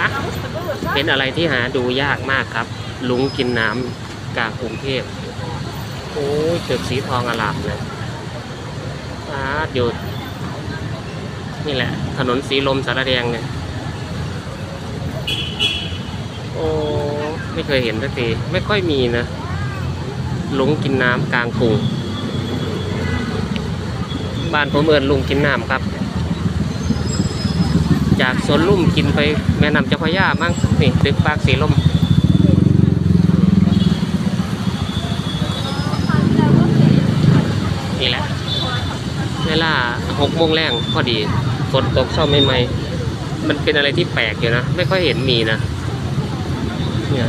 ปะเป็นอะไรที่หาดูยากมากครับ ลุงกินน้ำกลางกรุงเทพโอ้ยตึกสีทองอลามเลยอาอยู่นี่แหละ ถนนสีลมสารแดงเนี่ยโอ้ไม่เคยเห็นสักทีไม่ค่อยมีนะลุงกินน้ำกลางกรุงบ้านผมเอินลุงกินน้ำครับ จากสวนลุ่มกินไปแม่น้ำเจ้าพระยามั้งนี่ตึกปากสีลมนี่แหละเวลาหกโมงแรงพอดีฝนตกเช้าใหม่ๆมันเป็นอะไรที่แปลกอยู่นะ ไม่ค่อยเห็นมีนะเนี่ย